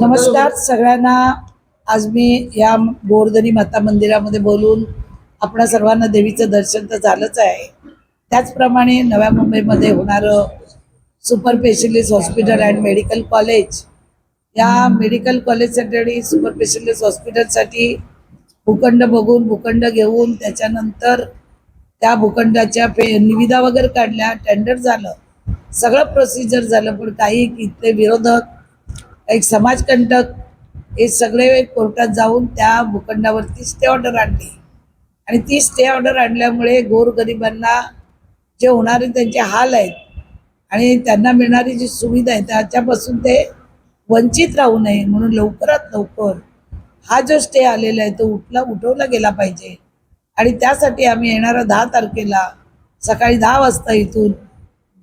नमस्कार सगळ्यांना आज मी या गोवर्धनी माता मंदिरामध्ये बोलून आपणा सर्वांना देवीचं दर्शन तर झालंच आहे. त्याचप्रमाणे नव्या मुंबईमध्ये होणारं super specialist hospital and medical college या मेडिकल कॉलेजसाठी आणि सुपर स्पेशलिस्ट हॉस्पिटलसाठी भूखंड बघून भूखंड घेऊन त्याच्यानंतर त्या भूखंडाच्या पे निविदा वगैरे काढल्या टेंडर झालं. सगळं प्रोसिजर झालं पण काही इथले विरोधक एक समाजकंटक हे सगळे कोर्टात जाऊन त्या भूखंडावरती स्टे ऑर्डर आणली. आणि ती स्टे ऑर्डर आणल्यामुळे गोरगरिबांना जे होणारे त्यांचे हाल आहेत आणि त्यांना मिळणारी जी सुविधा आहे त्याच्यापासून ते वंचित राहू नये म्हणून लवकरात लवकर हा जो स्टे आलेला आहे तो उठला उठवला गेला पाहिजे. आणि त्यासाठी आम्ही येणारा दहा तारखेला सकाळी दहा वाजता इथून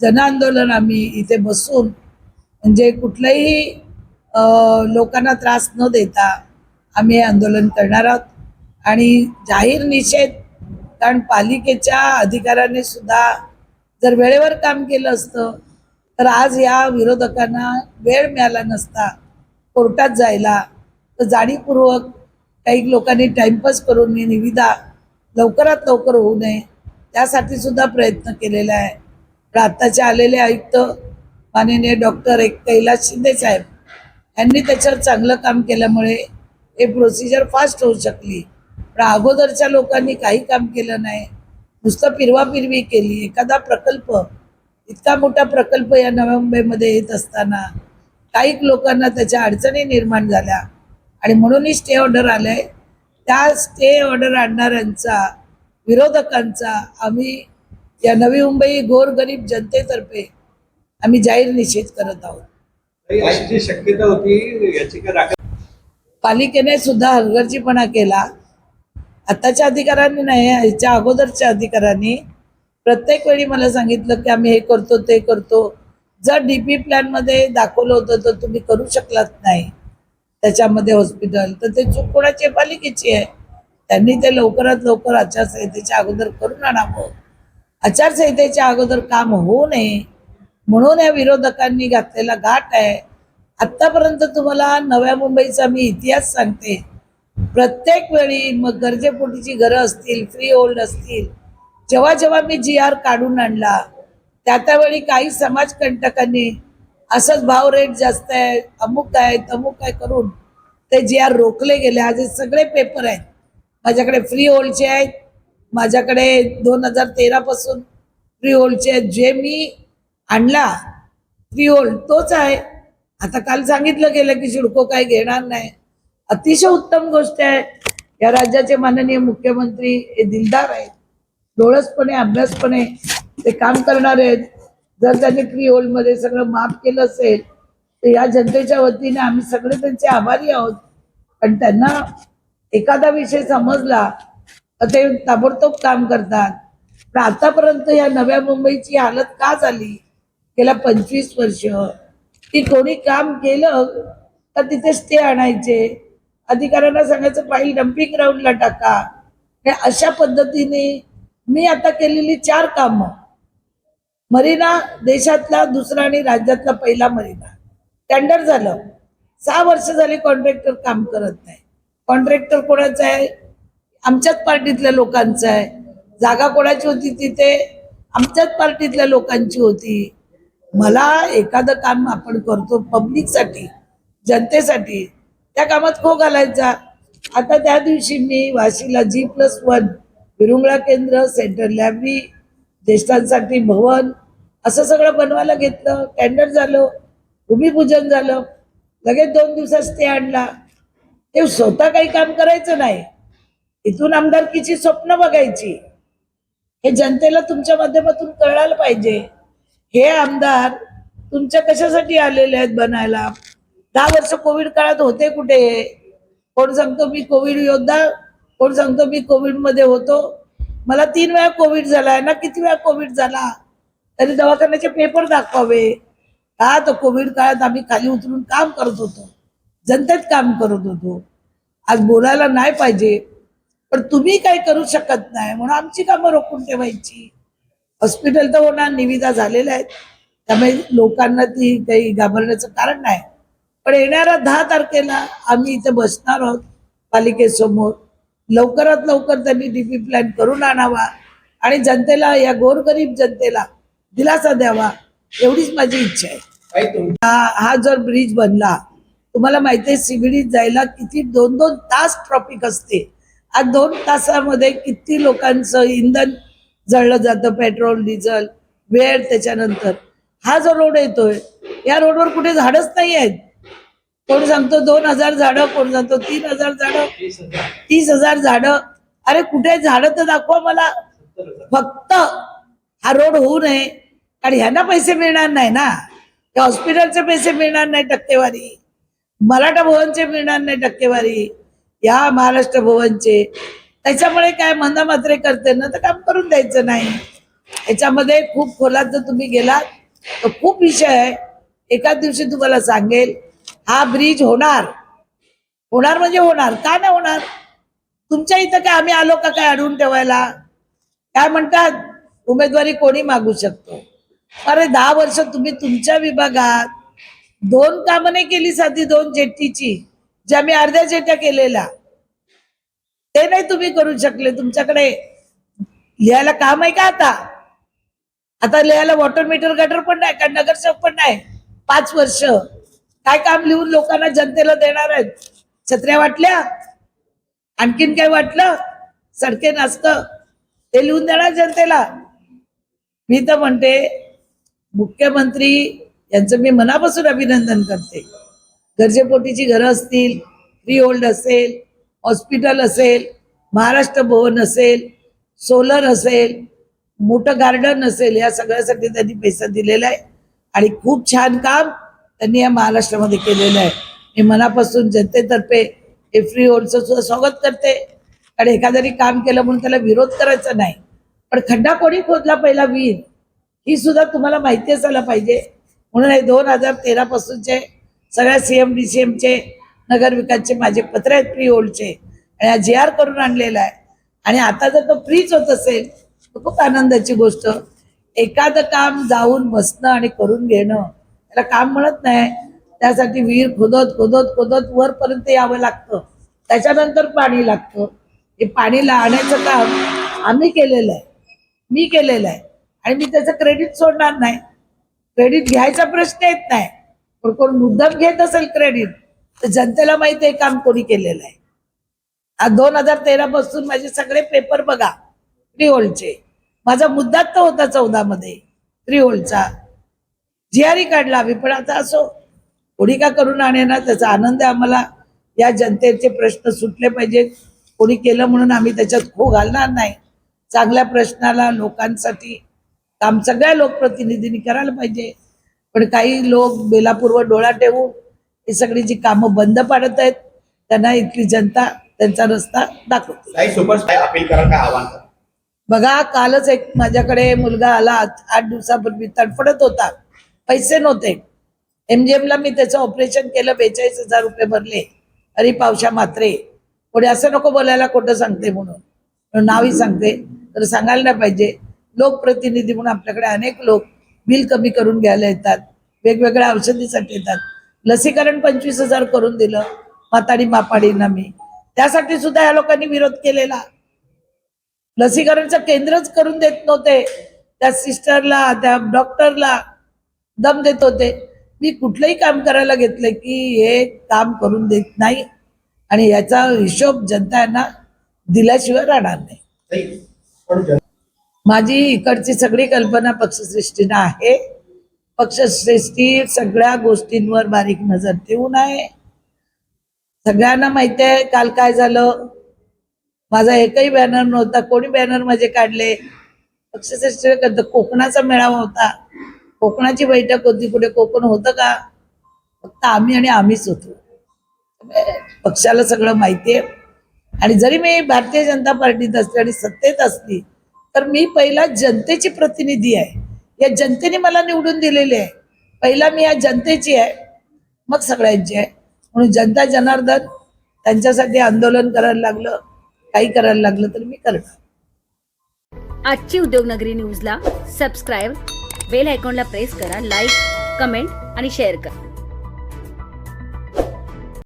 जनआंदोलन आम्ही इथे बसून म्हणजे कुठलंही लोकांना त्रास न देता आम्ही आंदोलन करणार आहोत. आणि जाहीर निषेध कारण पालिकेच्या अधिकाऱ्याने सुद्धा जर वेळेवर काम केलं असतं तर आज या विरोधकांना वेळ मिळाला नसता कोर्टात जायला. तर जाणीवपूर्वक काही लोकांनी टाइमपास करून ही निविदा लवकरात लवकर होऊ नये त्यासाठी सुद्धा प्रयत्न केलेला आहे. पण आत्ताचे आलेले आयुक्त माननीय डॉक्टर एक कैलास शिंदे साहेब यांनी त्याच्यावर चांगलं काम केल्यामुळे हे प्रोसिजर फास्ट होऊ शकली. पण अगोदरच्या लोकांनी काही काम केलं नाही. नुसतं पिरवापिरवी केली. एखादा प्रकल्प इतका मोठा प्रकल्प या नव्या मुंबईमध्ये येत असताना काही लोकांना त्याच्या अडचणी निर्माण झाल्या. आणि म्हणूनही स्टे ऑर्डर आलंय. त्या स्टे ऑर्डर आणणाऱ्यांचा विरोधकांचा आम्ही या नवी मुंबई गोरगरीब जनतेतर्फे आम्ही जाहीर निषेध करत आहोत. अशी शक्यता होती याचिका दाखल पालिकेने सुद्धा हलगर्जीपणा केला. आताच्या अधिकाऱ्यांनी नाही ह्याच्या अगोदरच्या अधिकाऱ्यांनी प्रत्येक वेळी मला सांगितलं की आम्ही हे करतो ते करतो. जर डी पी प्लॅनमध्ये दाखवलं होतं तर तुम्ही करू शकलात नाही. त्याच्यामध्ये हॉस्पिटल तर ते चूक कोणाची पालिकेची आहे. त्यांनी ते लवकरात लवकर आचारसंहितेच्या अगोदर करून आणावं. आचारसंहितेच्या अगोदर काम होऊ नये. म्हणून या विरोधकांनी घातलेला घाट आहे. आत्तापर्यंत तुम्हाला नव्या मुंबईचा मी इतिहास सांगते. प्रत्येक वेळी मग गरजेपोटीची घरं असतील फ्री होल्ड असतील जेव्हा जेव्हा मी जी आर काढून आणला त्या त्यावेळी काही समाजकंटकांनी असंच भाव रेट जास्त आहे अमुक आहे तमुक आहे करून ते जी आर रोखले गेले. आज सगळे पेपर आहेत. माझ्याकडे फ्री होल्डचे आहेत. माझ्याकडे दोन हजार तेरापासून फ्री होल्डचे आहेत. जे मी आणला. क्रिओल तोच आहे. आता काल सांगितलं गेलं की शिडको काही घेणार नाही. अतिशय उत्तम गोष्ट आहे. या राज्याचे माननीय मुख्यमंत्री हे दिलदार आहेत. डोळसपणे अभ्यासपणे ते काम करणार आहेत. जर त्यांनी क्रिओलमध्ये सगळं माफ केलं असेल तर या जनतेच्या वतीने आम्ही सगळे त्यांचे आभारी आहोत. पण त्यांना एखादा विषय समजला तर ते ताबडतोब काम करतात. पण आतापर्यंत या नव्या मुंबईची हालत का झाली? गेल्या पंचवीस वर्ष. की कोणी काम केलं तर तिथे स्टे आणायचे. अधिकाऱ्यांना सांगायचं फाईल डम्पिंग ग्राउंडला टाका. हे अशा पद्धतीने मी आता केलेली चार कामं. मरीना देशातला दुसरा आणि राज्यातला पहिला मरीना. टेंडर झालं. सहा वर्ष झाली कॉन्ट्रॅक्टर काम करत नाही. कॉन्ट्रॅक्टर कोणाचा आहे? आमच्याच पार्टीतल्या लोकांचा आहे. जागा कोणाची होती तिथे? आमच्याच पार्टीतल्या लोकांची होती. मला एखादं काम आपण करतो पब्लिकसाठी जनतेसाठी त्या कामात खो घालायचा आता त्या दिवशी मी वाशीला जी प्लस वन विरुंगळा केंद्र सेंटर लायब्ररी ज्येष्ठांसाठी भवन असं सगळं बनवायला घेतलं. टेंडर झालं भूमिपूजन झालं. लगेच दोन दिवसात स्टे आणला. ते स्वतः काही काम करायचं नाही. इथून आमदारकीची स्वप्न बघायची. हे जनतेला तुमच्या माध्यमातून कळायला पाहिजे. हे आमदार तुमच्या कशासाठी आलेले आहेत बनायला? दहा वर्ष कोविड काळात होते कुठे? कोण सांगतो मी कोविड योद्धा? कोण सांगतो मी कोविडमध्ये होतो? मला तीन वेळा कोविड झालाय ना? किती वेळा कोविड झाला? तरी दवाखान्याचे पेपर दाखवावे. का तर कोविड काळात आम्ही खाली उतरून काम करत होतो? जनतेत काम करत होतो. आज बोलायला नाही पाहिजे. पण तुम्ही काही करू शकत नाही म्हणून आमची कामं रोखून ठेवायची. हॉस्पिटल तर होणार निविदा झालेल्या आहेत. त्यामुळे लोकांना ती काही घाबरण्याचं कारण नाही. पण येणाऱ्या दहा तारखेला आम्ही इथे बसणार आहोत पालिकेसमोर. लवकरात लवकर त्यांनी डीपी प्लॅन करून आणावा आणि जनतेला या गोरगरीब जनतेला दिलासा द्यावा एवढीच माझी इच्छा आहे. हा हा जर ब्रिज बनला तुम्हाला माहिती आहे सीबीडीत जायला किती दोन दोन तास ट्रॉफिक असते. आज दोन तासामध्ये किती लोकांचं इंधन जळलं जातं पेट्रोल डिझेल वेळ त्याच्यानंतर. हा जो रोड येतोय या रोडवर कुठे झाडच नाही आहेत. कोण सांगतो दोन हजार झाडं कोण सांगतो तीन हजार झाडं तीस हजार, झाडं. अरे कुठे झाडं तर दाखवा मला. फक्त हा रोड होऊ नये. आणि ह्यांना पैसे मिळणार नाही ना. त्या हॉस्पिटलचे पैसे मिळणार नाही टक्केवारी. मराठा भवनचे मिळणार नाही टक्केवारी. या महाराष्ट्र भवनचे त्याच्यामुळे काय मंदा मात्रे करते ना तर काम करून द्यायचं नाही. याच्यामध्ये खूप खोलात जर तुम्ही गेलात तर खूप विषय आहे. एकाच दिवशी तुम्हाला सांगेल हा ब्रिज होणार. होणार म्हणजे होणार. का नाही होणार? तुमच्या इथं काय आम्ही आलो का काय अडवून ठेवायला? काय म्हणतात? उमेदवारी कोणी मागू शकतो? अरे दहा वर्ष तुम्ही तुमच्या विभागात दोन कामं नाही केली साधी दोन जेट्टीची ज्या मी अर्ध्या जेट्या केलेल्या. ते नाही तुम्ही करू शकले. तुमच्याकडे लिहायला काम आहे का आता? आता लिहायला वॉटर मीटर गटर पण नाही का नगरसेवक पण नाही? पाच वर्ष. काय काम लिहून लोकांना जनतेला देणार आहेत? छत्र्या वाटल्या? आणखीन काय वाटलं? सडके नाचत. ते लिहून देणार जनतेला. मी तर म्हणते मुख्यमंत्री यांचं मी मनापासून अभिनंदन करते. गरजेपोटीची घरं असतील फ्री होल्ड असेल हॉस्पिटल असेल महाराष्ट्र भवन असेल सोलर असेल मोठं गार्डन असेल या सगळ्यासाठी त्यांनी पैसा दिलेला आहे. आणि खूप छान काम त्यांनी या महाराष्ट्रामध्ये केलेलं आहे. मी मनापासून जनतेतर्फे हे फ्री होलचं सुद्धा स्वागत करते. आणि एखाद्याने काम केलं म्हणून त्याला विरोध करायचा नाही. पण खड्डा कोणी खोदला पहिला वीर ही सुद्धा तुम्हाला माहिती असायला पाहिजे. म्हणून हे दोन हजार तेरा पासूनचे सगळ्या सीएम डी सी एमचे नगरविकासचे माझे पत्र आहेत फ्री होल्डचे आणि हा जी आर करून आणलेला आहे. आणि आता जर तो फ्रीच होत असेल तर खूप आनंदाची गोष्ट. एखादं काम जाऊन बसणं आणि करून घेणं त्याला काम म्हणत नाही. त्यासाठी विहीर खोदत खोदत खोदत वरपर्यंत यावं लागतं. त्याच्यानंतर पाणी लागतं. हे पाणी लावण्याचं काम आम्ही केलेलं आहे. मी केलेलं आहे. आणि मी त्याचं क्रेडिट सोडणार नाही. क्रेडिट घ्यायचा प्रश्न येत नाही. पण कोण मुद्दाम घेत असेल क्रेडिट तर जनतेला माहिती आहे काम कोणी केलेलं आहे. आज दोन हजार तेरा पासून माझे सगळे पेपर बघा त्रिहोलचे माझा मुद्दाच तर होता चौदा मध्ये त्रिहोलचा जीआरई काढला आम्ही पण आता असो कोणी का करून आणे ना त्याचा आनंद आहे आम्हाला. या जनतेचे प्रश्न सुटले पाहिजेत कोणी केलं म्हणून आम्ही त्याच्यात खो घालणार नाही. चांगल्या प्रश्नाला लोकांसाठी काम सगळ्या लोकप्रतिनिधींनी करायला पाहिजे. पण काही लोक बेलापूर्व डोळा ठेवून ही सगळी जी कामं बंद पाडत आहेत त्यांना इथली जनता त्यांचा रस्ता दाखवते. बघा कालच एक माझ्याकडे मुलगा आला आठ दिवसापूर्वी तडफडत होता. पैसे नव्हते. MGM ला मी त्याचं ऑपरेशन केलं बेचाळीस हजार रुपये भरले. अरे पावशा मात्रे कोणी असं नको बोलायला खोटं सांगते म्हणून. म्हणून नावही सांगते. तर सांगायला नाही पाहिजे. लोकप्रतिनिधी म्हणून आपल्याकडे अनेक लोक बिल कमी करून घ्यायला येतात. वेगवेगळ्या औषधीसाठी येतात. लसीकरण पंचवीस हजार करून दिलं माताडी मापाडींना मी. त्यासाठी सुद्धा या लोकांनी विरोध केलेला. लसीकरणचं केंद्रच करून देत नव्हते. त्या सिस्टरला त्या डॉक्टरला दम देत होते. मी कुठलंही काम करायला घेतलं की हे काम करून देत नाही. आणि याचा हिशोब जनता यांना दिल्याशिवाय राहणार नाही. माझी इकडची सगळी कल्पना पक्षश्रेष्ठीनं आहे. पक्षश्रेष्ठी सगळ्या गोष्टींवर बारीक नजर ठेवून आहे. सगळ्यांना माहिती आहे काल काय झालं? माझा एकही बॅनर नव्हता. कोणी बॅनर माझे काढले? पक्षश्रेष्ठी कोकणाचा मेळावा होता. कोकणाची बैठक होती. कुठे कोकण होतं का? फक्त आम्ही आणि आम्हीच होतो. पक्षाला सगळं माहिती आहे. आणि जरी मी भारतीय जनता पार्टीत असली आणि सत्तेत असली तर मी पहिला जनतेची प्रतिनिधी आहे. या जनतेने मला निवडून दिलेले आहे. पहिला मी या जनतेची आहे मग सगळ्यांची आहे. म्हणून जनता जनार्दन त्यांच्यासाठी आंदोलन करायला लागलं काही करायला लागलं तर मी करणार. आजची उद्योगनगरी न्यूजला सबस्क्राईब बेल आयकॉनला प्रेस करा लाईक कमेंट आणि शेअर करा.